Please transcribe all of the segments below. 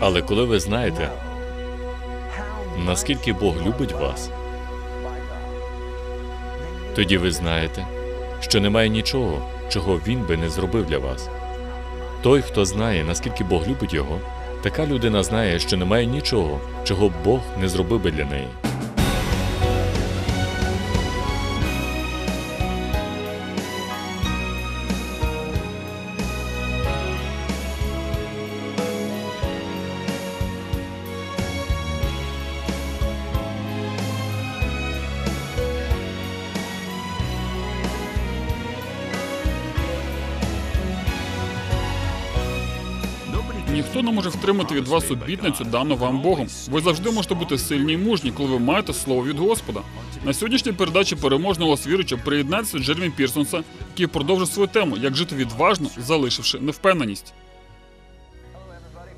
Але коли ви знаєте, наскільки Бог любить вас, тоді ви знаєте, що немає нічого, чого він би не зробив для вас. Той, хто знає, наскільки Бог любить його, така людина знає, що немає нічого, чого Бог не зробив би для неї. Втримати від вас обітницю, дану вам Богом. Ви завжди можете бути сильні і мужні, коли ви маєте слово від Господа. На сьогоднішній передачі переможного вас віруча приєднається Джермі Пірсонса, який продовжує свою тему, як жити відважно, залишивши невпевненість.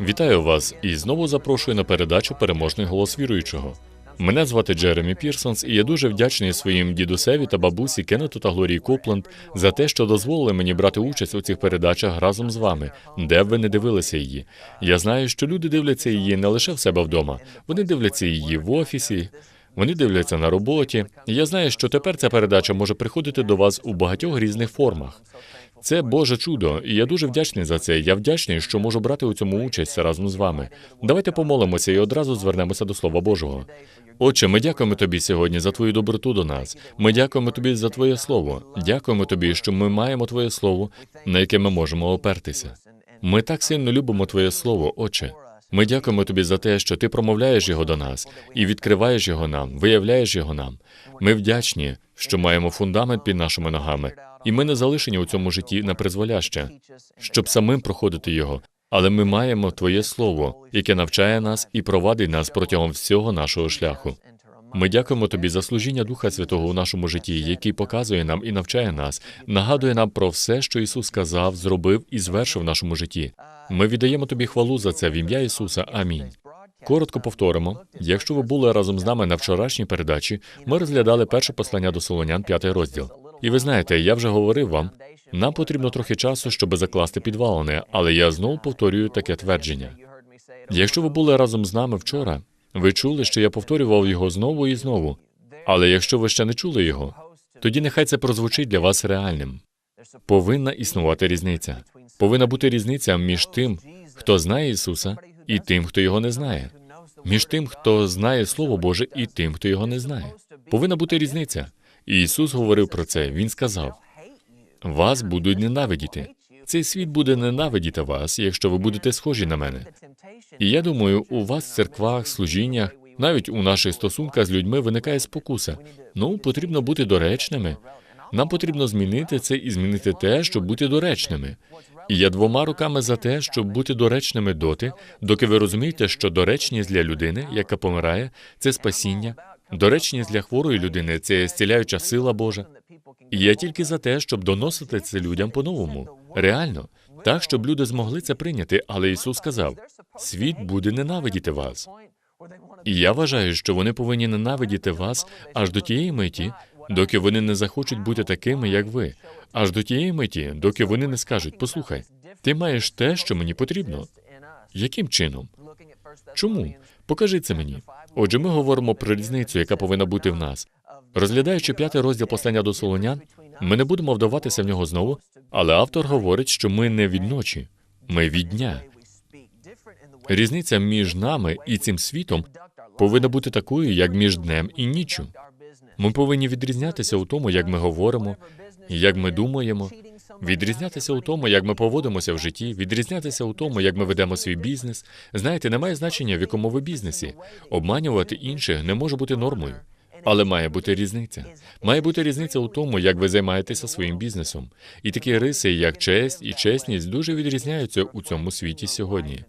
Вітаю вас і знову запрошую на передачу Переможний голос віруючого. Мене звати Джеремі Пірсонс, і я дуже вдячний своїм дідусеві та бабусі Кеннету та Глорії Копленд за те, що дозволили мені брати участь у цих передачах разом з вами, де б ви не дивилися її. Я знаю, що люди дивляться її не лише в себе вдома, вони дивляться її в офісі. Вони дивляться на роботі. Я знаю, що тепер ця передача може приходити до вас у багатьох різних формах. Це Боже чудо, і я дуже вдячний за це. Я вдячний, що можу брати у цьому участь разом з вами. Давайте помолимося і одразу звернемося до Слова Божого. Отче, ми дякуємо тобі сьогодні за твою доброту до нас. Ми дякуємо тобі за твоє слово. Дякуємо тобі, що ми маємо твоє слово, на яке ми можемо опертися. Ми так сильно любимо твоє слово, Отче. Ми дякуємо тобі за те, що ти промовляєш його до нас і відкриваєш його нам, виявляєш його нам. Ми вдячні, що маємо фундамент під нашими ногами, і ми не залишені у цьому житті на призволяще, щоб самим проходити його. Але ми маємо Твоє Слово, яке навчає нас і провадить нас протягом всього нашого шляху. Ми дякуємо тобі за служіння Духа Святого у нашому житті, який показує нам і навчає нас, нагадує нам про все, що Ісус сказав, зробив і звершив в нашому житті. Ми віддаємо тобі хвалу за це в ім'я Ісуса. Амінь. Коротко повторимо: якщо ви були разом з нами на вчорашній передачі, ми розглядали перше послання до Солонян, п'ятий розділ. І ви знаєте, я вже говорив вам, нам потрібно трохи часу, щоб закласти підвалини, але я знову повторюю таке твердження. Якщо ви були разом з нами вчора, ви чули, що я повторював його знову і знову. Але якщо ви ще не чули його, тоді нехай це прозвучить для вас реальним. Повинна існувати різниця. Повинна бути різниця між тим, хто знає Ісуса, і тим, хто його не знає. Між тим, хто знає Слово Боже, і тим, хто його не знає. Повинна бути різниця. І Ісус говорив про це. Він сказав: вас будуть ненавидіти. Цей світ буде ненавидіти вас, якщо ви будете схожі на мене. І я думаю, у вас в церквах, служіннях, навіть у наших стосунках з людьми виникає спокуса. Ну, потрібно бути доречними. Нам потрібно змінити це і змінити те, щоб бути доречними. І я двома руками за те, щоб бути доречними доти, доки ви розумієте, що доречність для людини, яка помирає, це спасіння, доречність для хворої людини це зціляюча сила Божа. І я тільки за те, щоб доносити це людям по-новому. Реально, так, щоб люди змогли це прийняти. Але Ісус сказав: світ буде ненавидіти вас. І я вважаю, що вони повинні ненавидіти вас аж до тієї миті, доки вони не захочуть бути такими, як ви, аж до тієї миті, доки вони не скажуть: послухай, ти маєш те, що мені потрібно. Яким чином? Чому? Покажи це мені. Отже, ми говоримо про різницю, яка повинна бути в нас. Розглядаючи п'ятий розділ послання до Солонян, ми не будемо вдаватися в нього знову, але автор говорить, що ми не від ночі, ми від дня. Різниця між нами і цим світом повинна бути такою, як між днем і ніччю. Ми повинні відрізнятися у тому, як ми говоримо, як ми думаємо, відрізнятися у тому, як ми поводимося в житті, відрізнятися у тому, як ми ведемо свій бізнес. Знаєте, немає значення, в якому ви бізнесі. Обманювати інших не може бути нормою. Але має бути різниця. Має бути різниця у тому, як ви займаєтеся своїм бізнесом. І такі риси, як честь і чесність, дуже відрізняються у цьому світі сьогодні.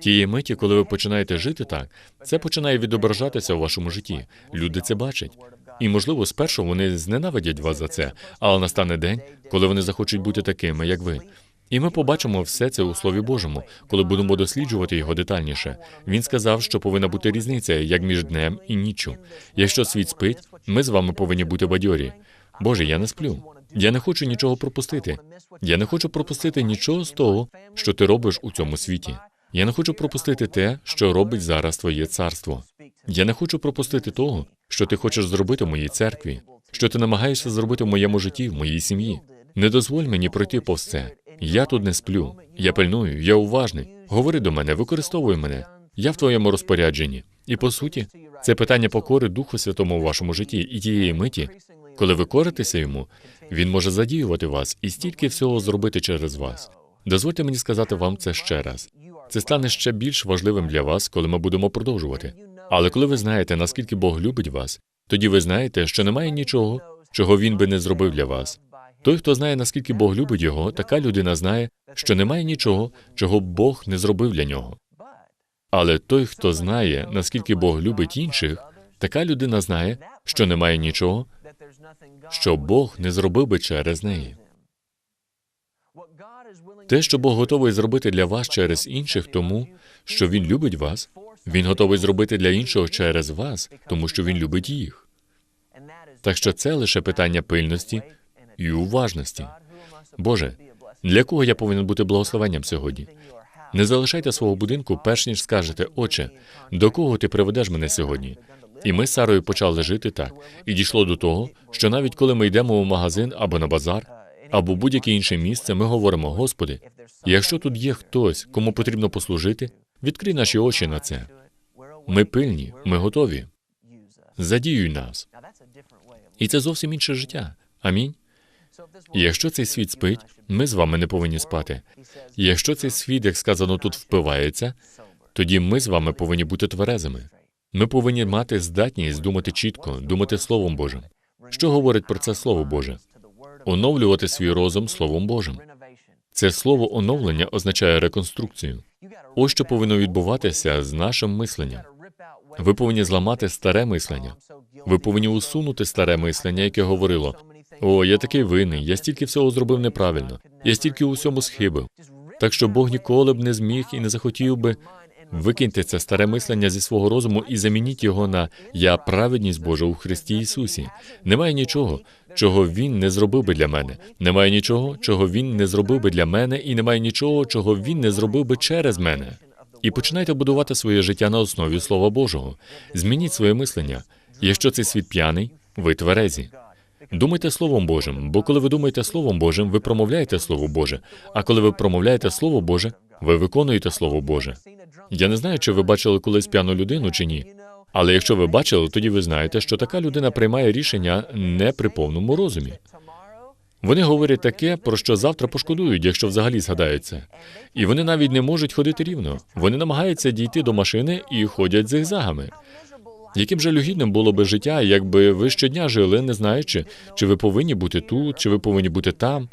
Тієї миті, коли ви починаєте жити так, це починає відображатися у вашому житті. Люди це бачать. І, можливо, спершу вони зненавидять вас за це, але настане день, коли вони захочуть бути такими, як ви. І ми побачимо все це у Слові Божому, коли будемо досліджувати його детальніше. Він сказав, що повинна бути різниця як між днем і ніччю. Якщо світ спить, ми з вами повинні бути бадьорі. Боже, я не сплю. Я не хочу нічого пропустити. Я не хочу пропустити нічого з того, що ти робиш у цьому світі. Я не хочу пропустити те, що робить зараз твоє царство. Я не хочу пропустити того, що ти хочеш зробити в моїй церкві, що ти намагаєшся зробити в моєму житті, в моїй сім'ї. Не дозволь мені пройти повз це. Я тут не сплю. Я пильную, я уважний. Говори до мене, використовуй мене. Я в твоєму розпорядженні. І по суті, це питання покори Духу Святому у вашому житті і тієї миті, коли ви коритеся йому, він може задіювати вас і стільки всього зробити через вас. Дозвольте мені сказати вам це ще раз. Це стане ще більш важливим для вас, коли ми будемо продовжувати. Але коли ви знаєте, наскільки Бог любить вас, тоді ви знаєте, що немає нічого, чого він би не зробив для вас. Той, хто знає, наскільки Бог любить його, така людина знає, що немає нічого, чого б Бог не зробив для нього. Але той, хто знає, наскільки Бог любить інших, така людина знає, що немає нічого, що Бог не зробив би через неї. Те, що Бог готовий зробити для вас через інших, тому що Він любить вас, Він готовий зробити для іншого через вас, тому що Він любить їх. Так що це лише питання пильності і уважності. Боже, для кого я повинен бути благословенням сьогодні? Не залишайте свого будинку, перш ніж скажете, Отче, до кого ти приведеш мене сьогодні? І ми з Сарою почали жити так. І дійшло до того, що навіть коли ми йдемо в магазин або на базар, або будь-яке інше місце, ми говоримо: Господи, якщо тут є хтось, кому потрібно послужити, відкрий наші очі на це. Ми пильні, ми готові. Задіюй нас. І це зовсім інше життя. Амінь. Якщо цей світ спить, ми з вами не повинні спати. Якщо цей світ, як сказано, тут впивається, тоді ми з вами повинні бути тверезими. Ми повинні мати здатність думати чітко, думати Словом Божим. Що говорить про це Слово Боже? Оновлювати свій розум Словом Божим. Це слово оновлення означає реконструкцію. Ось що повинно відбуватися з нашим мисленням. Ви повинні зламати старе мислення. Ви повинні усунути старе мислення, яке говорило: о, я такий винний, я стільки всього зробив неправильно, я стільки у всьому схибив. Так що Бог ніколи б не зміг і не захотів би. Викиньте це старе мислення зі свого розуму і замініть його на я праведність Божа у Христі Ісусі. Немає нічого, чого Він не зробив би для мене. Немає нічого, чого Він не зробив би для мене, і немає нічого, чого Він не зробив би через мене. І починайте будувати своє життя на основі Слова Божого. Змініть своє мислення. Якщо цей світ п'яний, ви тверезі. Думайте Словом Божим, бо коли ви думаєте Словом Божим, ви промовляєте Слово Боже. А коли ви промовляєте Слово Боже, ви виконуєте Слово Боже. Я не знаю, чи ви бачили колись п'яну людину чи ні. Але якщо ви бачили, тоді ви знаєте, що така людина приймає рішення не при повному розумі. Вони говорять таке, про що завтра пошкодують, якщо взагалі згадають це. І вони навіть не можуть ходити рівно. Вони намагаються дійти до машини і ходять зигзагами. Яким же люгідним було би життя, якби ви щодня жили, не знаючи, чи ви повинні бути тут, чи ви повинні бути там.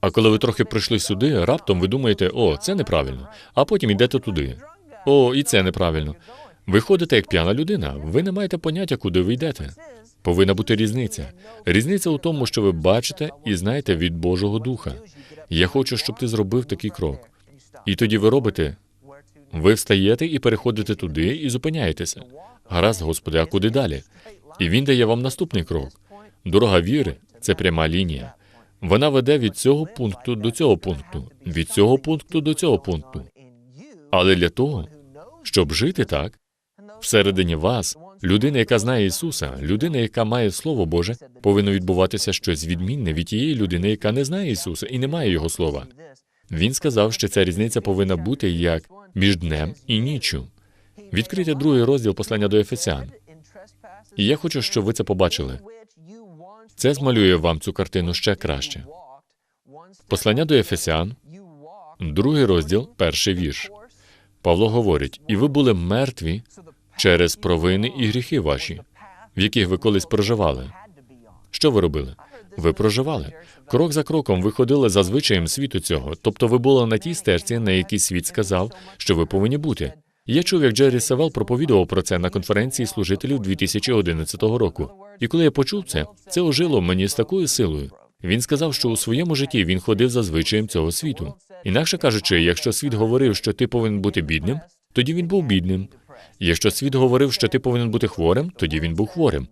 А коли ви трохи прийшли сюди, раптом ви думаєте, о, це неправильно, а потім йдете туди. О, і це неправильно. Ви ходите як п'яна людина, ви не маєте поняття, куди ви йдете. Повинна бути різниця. Різниця у тому, що ви бачите і знаєте від Божого Духа. Я хочу, щоб ти зробив такий крок. І тоді ви робите. Ви встаєте і переходите туди і зупиняєтеся. Гаразд, Господи, а куди далі? І він дає вам наступний крок. Дорога віри це пряма лінія. Вона веде від цього пункту до цього пункту, від цього пункту до цього пункту. Але для того, щоб жити так, всередині вас, людина, яка знає Ісуса, людина, яка має Слово Боже, повинно відбуватися щось відмінне від тієї людини, яка не знає Ісуса і не має Його слова. Він сказав, що ця різниця повинна бути як між днем і ніччю. Відкрийте другий розділ послання до Ефесян. І я хочу, щоб ви це побачили. Це змалює вам цю картину ще краще. Послання до Ефесян, другий розділ, перший вірш. Павло говорить: і ви були мертві через провини і гріхи ваші, в яких ви колись проживали. Що ви робили? Ви проживали. Крок за кроком ви ходили за звичаєм світу цього, тобто ви були на тій стежці, на якій світ сказав, що ви повинні бути. Я чув, як Джері Савел проповідував про це на конференції служителів 2011 року. І коли я почув це, це ожило мені з такою силою. Він сказав, що у своєму житті він ходив за звичаєм цього світу. Інакше кажучи, якщо світ говорив, що ти повинен бути бідним, тоді він був бідним. Якщо світ говорив, що ти повинен бути хворим, тоді він був хворим.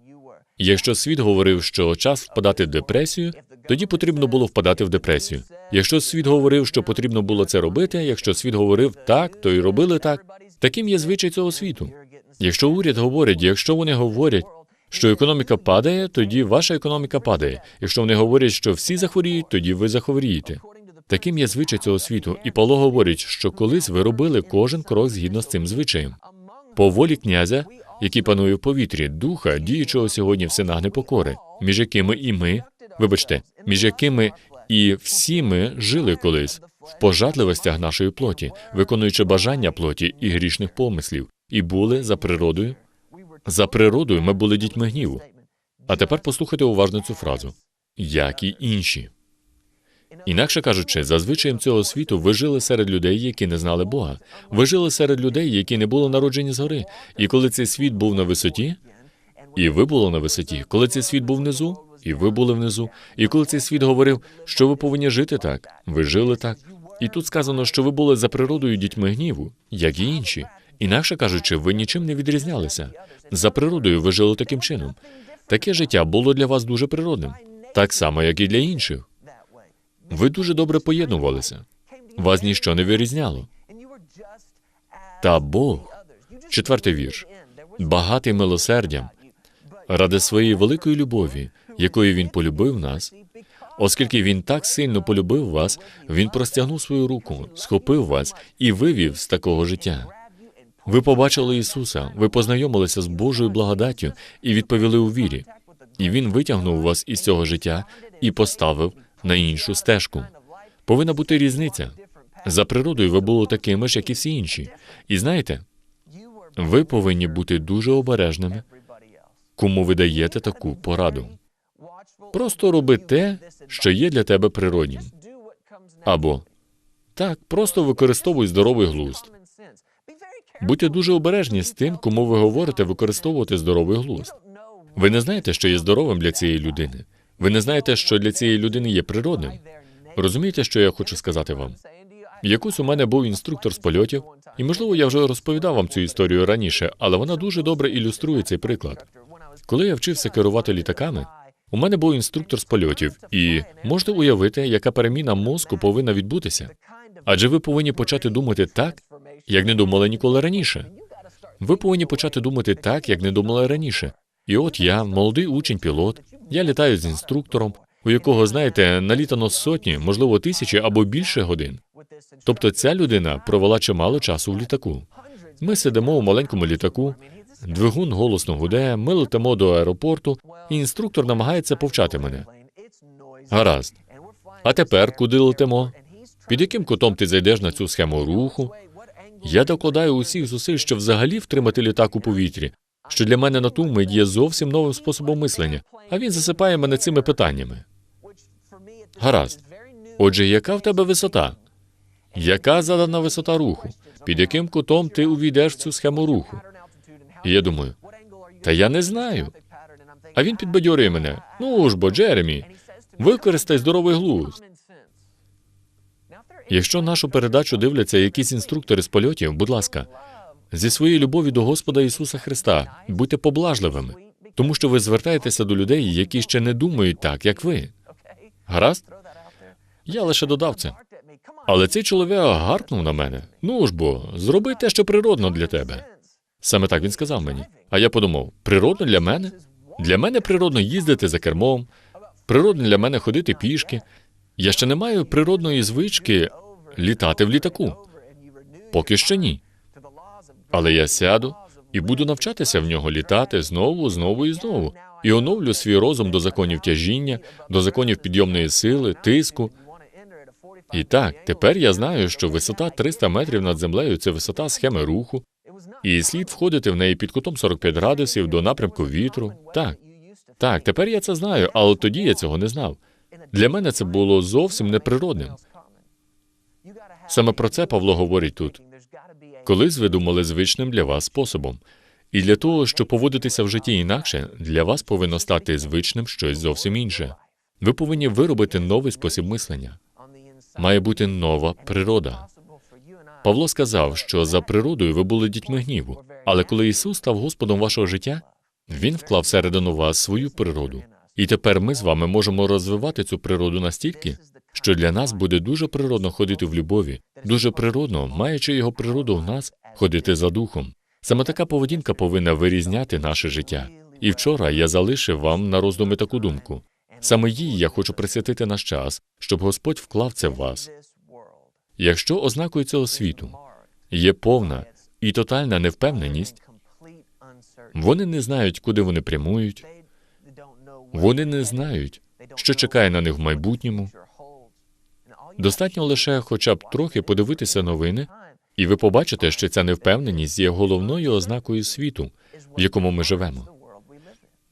Якщо світ говорив, що час впадати в депресію, тоді потрібно було впадати в депресію. Якщо світ говорив, що потрібно було це робити, якщо світ говорив так, то й робили так. Таким є звичай цього світу. Якщо уряд говорить, якщо вони говорять, що економіка падає, тоді ваша економіка падає. Якщо вони говорять, що всі захворіють, тоді ви захворієте. Таким є звичай цього світу, і Павло говорить, що колись ви робили кожен крок згідно з цим звичаєм. По волі князя, який панує в повітрі, духа, діючого сьогодні в синах непокори, між якими і ми, вибачте, між якими і всі ми жили колись в пожадливостях нашої плоті, виконуючи бажання плоті і грішних помислів, і були за природою. За природою ми були дітьми гніву. А тепер послухайте уважно цю фразу: як і інші. Інакше кажучи, за звичаєм цього світу ви жили серед людей, які не знали Бога. Ви жили серед людей, які не були народжені згори. І коли цей світ був на висоті, і ви були на висоті, коли цей світ був внизу, і ви були внизу, і коли цей світ говорив, що ви повинні жити так, ви жили так. І тут сказано, що ви були за природою дітьми гніву, як і інші. Інакше кажучи, ви нічим не відрізнялися. За природою ви жили таким чином. Таке життя було для вас дуже природним, так само, як і для інших. Ви дуже добре поєднувалися. Вас ніщо не вирізняло. Та Бог, четвертий вірш, багатий милосердям, ради своєї великої любові, якою він полюбив нас, оскільки він так сильно полюбив вас, він простягнув свою руку, схопив вас і вивів з такого життя. Ви побачили Ісуса, ви познайомилися з Божою благодаттю і відповіли у вірі. І Він витягнув вас із цього життя і поставив на іншу стежку. Повинна бути різниця. За природою ви були такими ж, як і всі інші. І знаєте, ви повинні бути дуже обережними, кому ви даєте таку пораду. Просто роби те, що є для тебе природнім. Або так, просто використовуй здоровий глузд. Будьте дуже обережні з тим, кому ви говорите використовувати здоровий глузд. Ви не знаєте, що є здоровим для цієї людини. Ви не знаєте, що для цієї людини є природним. Розумієте, що я хочу сказати вам? Якось у мене був інструктор з польотів, і можливо я вже розповідав вам цю історію раніше, але вона дуже добре ілюструє цей приклад. Коли я вчився керувати літаками, у мене був інструктор з польотів, і можете уявити, яка переміна мозку повинна відбутися. Адже ви повинні почати думати так, як не думали ніколи раніше. Ви повинні почати думати так, як не думали раніше. І от я, молодий учень-пілот, я літаю з інструктором, у якого, знаєте, налітано сотні, можливо, тисячі або більше годин. Тобто ця людина провела чимало часу в літаку. Ми сидимо у маленькому літаку, двигун голосно гуде, ми летимо до аеропорту, і інструктор намагається повчати мене. Гаразд. А тепер куди летимо? Під яким кутом ти зайдеш на цю схему руху? Я докладаю усіх зусиль, щоб взагалі втримати літак у повітрі, що для мене на ту мить є зовсім новим способом мислення, а він засипає мене цими питаннями. Гаразд. Отже, яка в тебе висота? Яка задана висота руху? Під яким кутом ти увійдеш в цю схему руху? І я думаю, та я не знаю. А він підбадьорює мене. Ну ж бо, Джеремі, використай здоровий глузд. Якщо нашу передачу дивляться якісь інструктори з польотів, будь ласка, зі своєї любові до Господа Ісуса Христа будьте поблажливими, тому що ви звертаєтеся до людей, які ще не думають так, як ви. Гаразд? Я лише додав це. Але цей чоловік гаркнув на мене. Ну ж бо, зроби те, що природно для тебе. Саме так він сказав мені. А я подумав: природно для мене? Для мене природно їздити за кермом, природно для мене ходити пішки. Я ще не маю природної звички літати в літаку. Поки що ні. Але я сяду і буду навчатися в нього літати знову, знову і знову. І оновлю свій розум до законів тяжіння, до законів підйомної сили, тиску. І так, тепер я знаю, що висота 300 метрів над землею це висота схеми руху, і слід входити в неї під кутом 45 градусів до напрямку вітру. Так, так, тепер я це знаю, але тоді я цього не знав. Для мене це було зовсім неприродним. Саме про це Павло говорить тут. Колись ви думали звичним для вас способом. І для того, щоб поводитися в житті інакше, для вас повинно стати звичним щось зовсім інше. Ви повинні виробити новий спосіб мислення. Має бути нова природа. Павло сказав, що за природою ви були дітьми гніву, але коли Ісус став Господом вашого життя, Він вклав всередину вас свою природу. І тепер ми з вами можемо розвивати цю природу настільки, що для нас буде дуже природно ходити в любові, дуже природно, маючи його природу в нас, ходити за духом. Саме така поведінка повинна вирізняти наше життя. І вчора я залишив вам на роздуми таку думку. Саме їй я хочу присвятити наш час, щоб Господь вклав це в вас. Якщо ознакою цього світу є повна і тотальна невпевненість, вони не знають, куди вони прямують, вони не знають, що чекає на них в майбутньому. Достатньо лише хоча б трохи подивитися новини, і ви побачите, що ця невпевненість є головною ознакою світу, в якому ми живемо.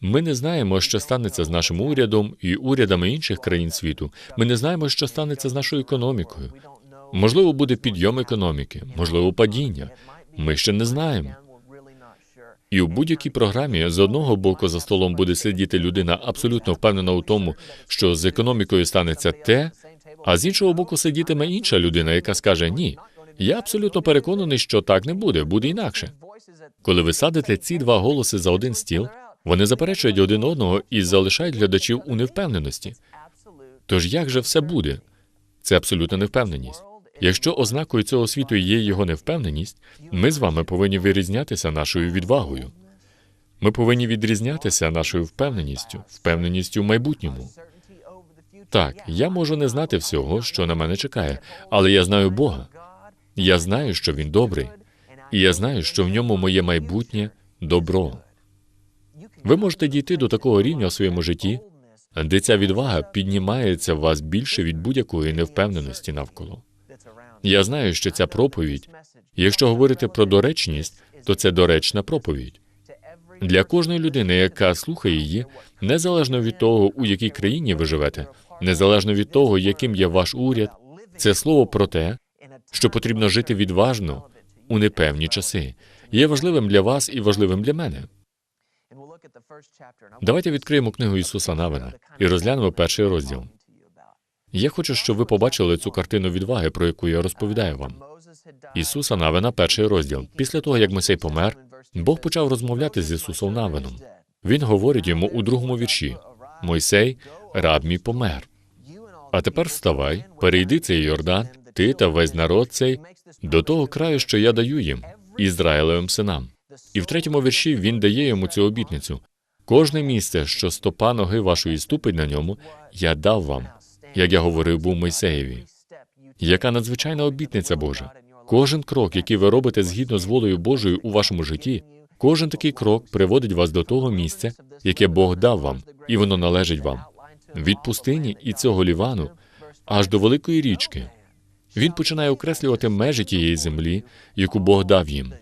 Ми не знаємо, що станеться з нашим урядом і урядами інших країн світу. Ми не знаємо, що станеться з нашою економікою. Можливо, буде підйом економіки, можливо, падіння. Ми ще не знаємо. І у будь-якій програмі з одного боку за столом буде сидіти людина абсолютно впевнена у тому, що з економікою станеться те, а з іншого боку сидітиме інша людина, яка скаже ні. Я абсолютно переконаний, що так не буде, буде інакше. Коли ви садите ці два голоси за один стіл, вони заперечують один одного і залишають глядачів у невпевненості. Тож як же все буде? Це абсолютна невпевненість. Якщо ознакою цього світу є його невпевненість, ми з вами повинні вирізнятися нашою відвагою. Ми повинні відрізнятися нашою впевненістю, впевненістю в майбутньому. Так, я можу не знати всього, що на мене чекає, але я знаю Бога. Я знаю, що Він добрий, і я знаю, що в ньому моє майбутнє добро. Ви можете дійти до такого рівня у своєму житті, де ця відвага піднімається в вас більше від будь-якої невпевненості навколо. Я знаю, що ця проповідь, якщо говорити про доречність, то це доречна проповідь. Для кожної людини, яка слухає її, незалежно від того, у якій країні ви живете, незалежно від того, яким є ваш уряд, це слово про те, що потрібно жити відважно у непевні часи, є важливим для вас і важливим для мене. Давайте відкриємо книгу Ісуса Навина і розглянемо перший розділ. Я хочу, щоб ви побачили цю картину відваги, про яку я розповідаю вам. Ісуса Навина, перший розділ. Після того, як Мойсей помер, Бог почав розмовляти з Ісусом Навином. Він говорить йому у другому вірші: Мойсей, раб мій помер. А тепер вставай, перейди цей Йордан, ти та весь народ цей до того краю, що я даю їм, Ізраїлевим синам. І в третьому вірші він дає йому цю обітницю. Кожне місце, що стопа ноги вашої ступить на ньому, я дав вам, як я говорив був Мойсеєві. Яка надзвичайна обітниця Божа. Кожен крок, який ви робите згідно з волею Божою у вашому житті, кожен такий крок приводить вас до того місця, яке Бог дав вам, і воно належить вам. Від пустині і цього лівану аж до великої річки. Він починає окреслювати межі тієї землі, яку Бог дав їм.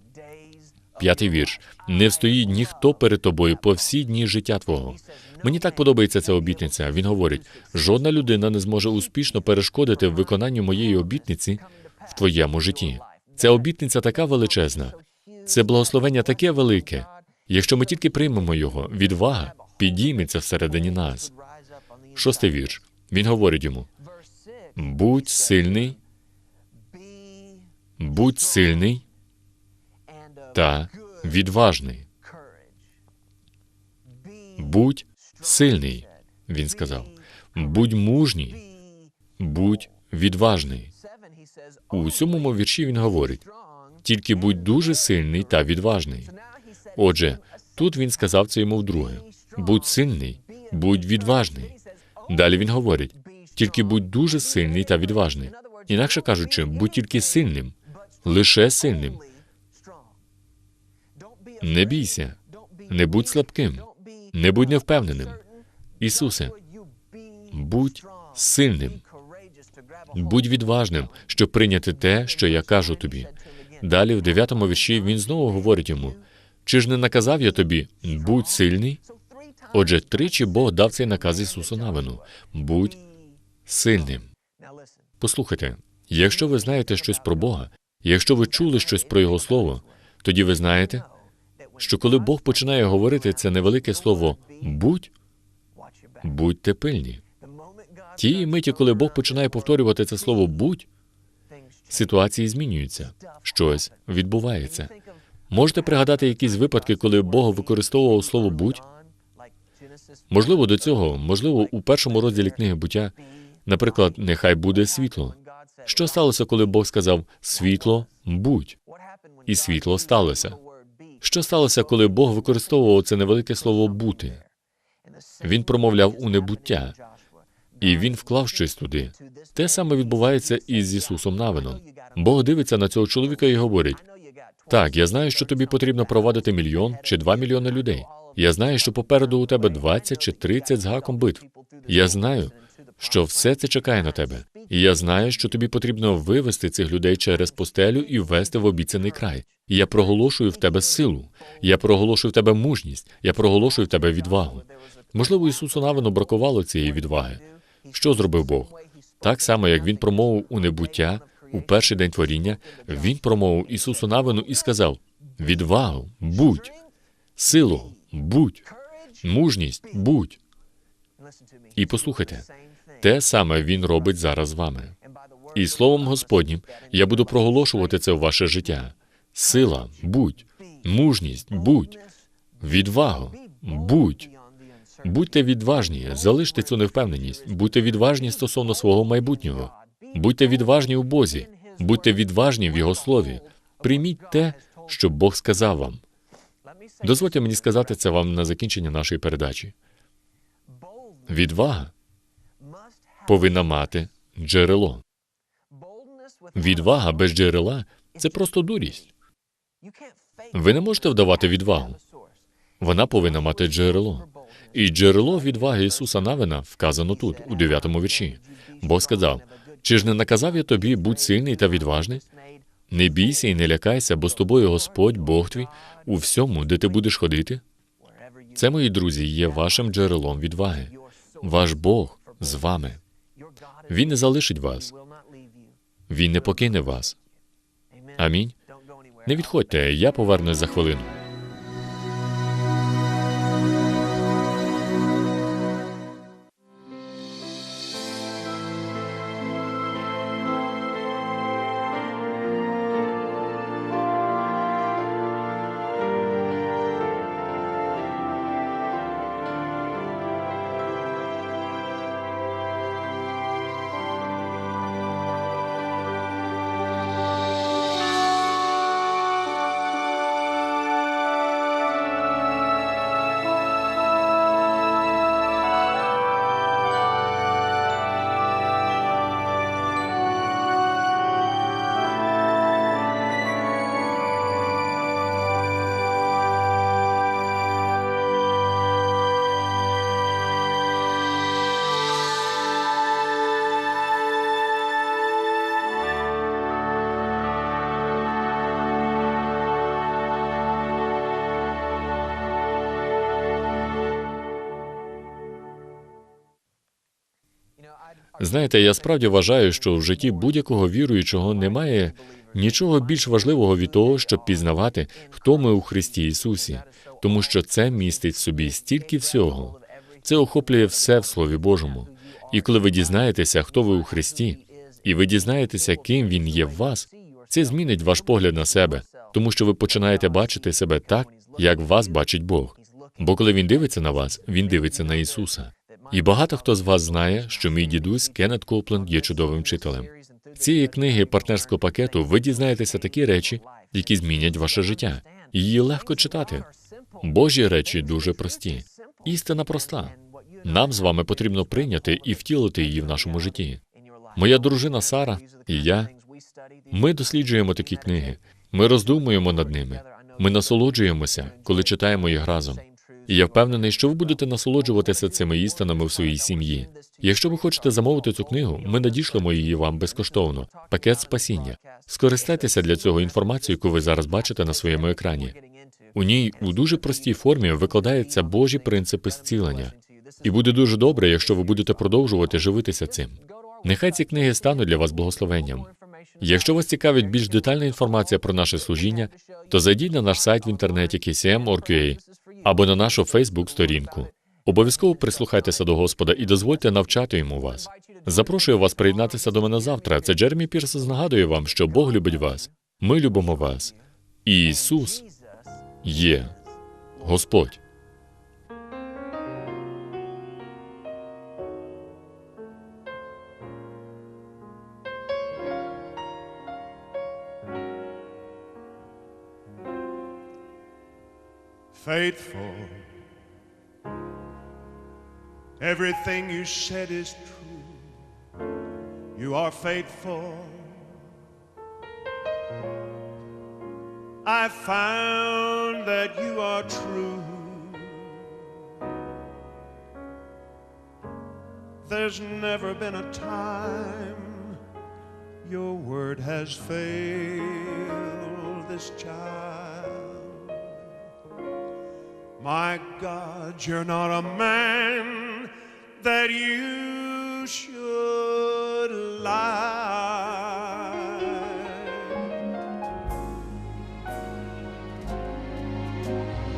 П'ятий вірш. Не встоїть ніхто перед тобою по всі дні життя твого. Мені так подобається ця обітниця. Він говорить: жодна людина не зможе успішно перешкодити в виконанні моєї обітниці в твоєму житті. Ця обітниця така величезна, це благословення таке велике. Якщо ми тільки приймемо його, відвага підійметься всередині нас. Шостий вірш. Він говорить йому: будь сильний, будь сильний та відважний. Будь сильний, він сказав. Будь мужній, будь відважний. У сьомому вірші він говорить: тільки будь дуже сильний та відважний. Отже, тут він сказав це йому вдруге: будь сильний, будь відважний. Далі він говорить: тільки будь дуже сильний та відважний. Інакше кажучи, будь тільки сильним, лише сильним. Не бійся, не будь слабким, не будь невпевненим. Ісусе, будь сильним, будь відважним, щоб прийняти те, що я кажу тобі. Далі, в дев'ятому вірші, він знову говорить йому: чи ж не наказав я тобі, будь сильний? Отже, тричі Бог дав цей наказ Ісусу Навину будь сильним. Послухайте, якщо ви знаєте щось про Бога, якщо ви чули щось про Його Слово, тоді ви знаєте, що коли Бог починає говорити це невелике слово будь, будьте пильні. Тієї миті, коли Бог починає повторювати це слово будь, ситуації змінюються, щось відбувається. Можете пригадати якісь випадки, коли Бог використовував слово будь? Можливо, до цього, можливо, у першому розділі книги буття, наприклад, нехай буде світло. Що сталося, коли Бог сказав світло будь? І світло сталося. Що сталося, коли Бог використовував це невелике слово бути? Він промовляв у небуття, І він вклав щось туди. Те саме відбувається і з Ісусом Навином. Бог дивиться на цього чоловіка і говорить: так, я знаю, що тобі потрібно провадити мільйон чи два мільйони людей. Я знаю, що попереду у тебе 20 чи 30 з гаком битв. Я знаю, що все це чекає на тебе. І я знаю, що тобі потрібно вивести цих людей через пустелю і ввести в обіцяний край. Я проголошую в тебе силу, я проголошую в тебе мужність, я проголошую в тебе відвагу. Можливо, Ісусу Навину бракувало цієї відваги. Що зробив Бог? Так само, як він промовив у небуття у перший день творіння, він промовив Ісусу Навину і сказав: відвагу, будь, силу, будь, мужність, будь. І послухайте, те саме він робить зараз з вами. І словом Господнім я буду проголошувати це в ваше життя. Сила, будь, мужність, будь, відвагу, будь. Будьте відважні, залиште цю невпевненість, будьте відважні стосовно свого майбутнього. Будьте відважні у Бозі, будьте відважні в Його слові. Прийміть те, що Бог сказав вам. Дозвольте мені сказати це вам на закінчення нашої передачі. Відвага повинна мати джерело. Відвага без джерела це просто дурість. Ви не можете вдавати відвагу. Вона повинна мати джерело. І джерело відваги Ісуса Навина вказано тут, у дев'ятому вірші. Бог сказав: чи ж не наказав я тобі, будь сильний та відважний? Не бійся і не лякайся, бо з тобою Господь, Бог твій, у всьому, де ти будеш ходити. Це, мої друзі, є вашим джерелом відваги. Ваш Бог з вами. Він не залишить вас, він не покине вас. Амінь. Не відходьте, я повернусь за хвилину. Знаєте, я справді вважаю, що в житті будь-якого віруючого немає нічого більш важливого від того, щоб пізнавати, хто ми у Христі Ісусі, тому що це містить в собі стільки всього. Це охоплює все в Слові Божому. І коли ви дізнаєтеся, хто ви у Христі, і ви дізнаєтеся, ким Він є в вас, це змінить ваш погляд на себе, тому що ви починаєте бачити себе так, як вас бачить Бог. Бо коли він дивиться на вас, він дивиться на Ісуса. І багато хто з вас знає, що мій дідусь Кеннет Копленд є чудовим вчителем. Цієї книги партнерського пакету ви дізнаєтеся такі речі, які змінять ваше життя. Її легко читати. Божі речі дуже прості. Істина проста. Нам з вами потрібно прийняти і втілити її в нашому житті. Моя дружина Сара і я ми досліджуємо такі книги. Ми роздумуємо над ними. Ми насолоджуємося, коли читаємо їх разом. І я впевнений, що ви будете насолоджуватися цими істинами в своїй сім'ї. Якщо ви хочете замовити цю книгу, ми надішлемо її вам безкоштовно. Пакет спасіння. Скористайтеся для цього інформацією, яку ви зараз бачите на своєму екрані. У ній у дуже простій формі викладаються Божі принципи зцілення. І буде дуже добре, якщо ви будете продовжувати живитися цим. Нехай ці книги стануть для вас благословенням. Якщо вас цікавить більш детальна інформація про наше служіння, то зайдіть на наш сайт в інтернеті KCM.org.ua або на нашу Фейсбук-сторінку. Обов'язково прислухайтеся до Господа і дозвольте навчати йому вас. Запрошую вас приєднатися до мене завтра. Це Джеремі Пірс нагадує вам, що Бог любить вас. Ми любимо вас. І Ісус є Господь. Faithful. Everything you said is true. You are faithful. I found that you are true. There's never been a time your word has failed this child. My God, you're not a man that you should lie.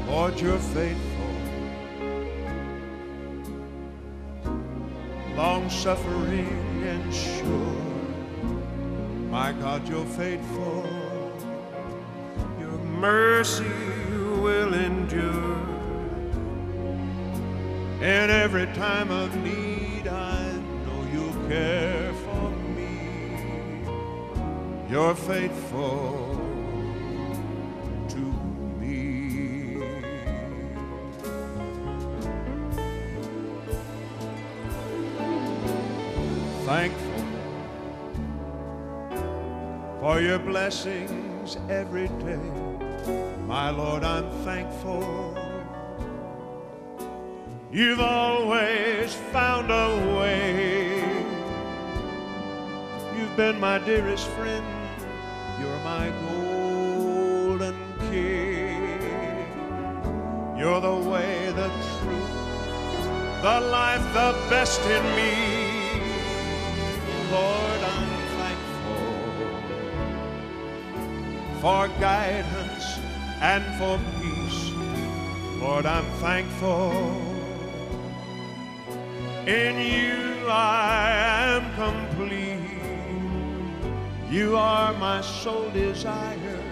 Lord, you're faithful, long suffering and sure. My God, you're faithful, your mercy will endure. In every time of need, I know you'll care for me. You're faithful to me. Thankful for your blessings every day. My Lord, I'm thankful. You've always found a way. You've been my dearest friend. You're my golden king. You're the way, the truth, the life, the best in me. Lord, I'm thankful for guidance and for peace. Lord, I'm thankful. In you I am complete. You are my sole desire.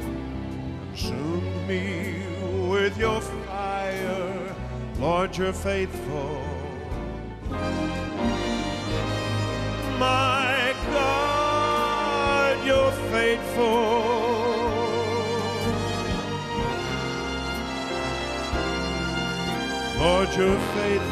Consume me with your fire. Lord, you're faithful. My God, you're faithful. Lord, you're faithful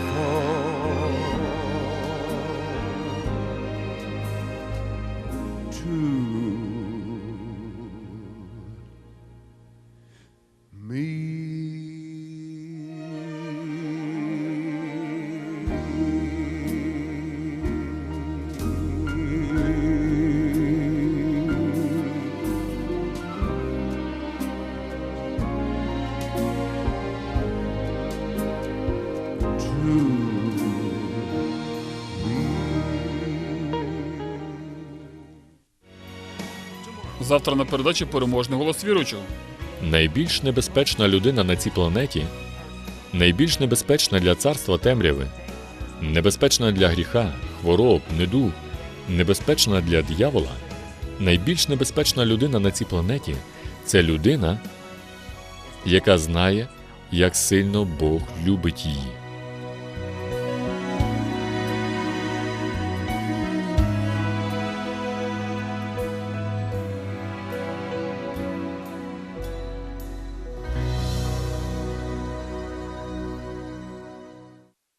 Завтра на передачі переможний голос віруючого. Найбільш небезпечна людина на цій планеті, найбільш небезпечна для царства темряви, небезпечна для гріха, хвороб, недуг, небезпечна для диявола. Найбільш небезпечна людина на цій планеті це людина, яка знає, як сильно Бог любить її.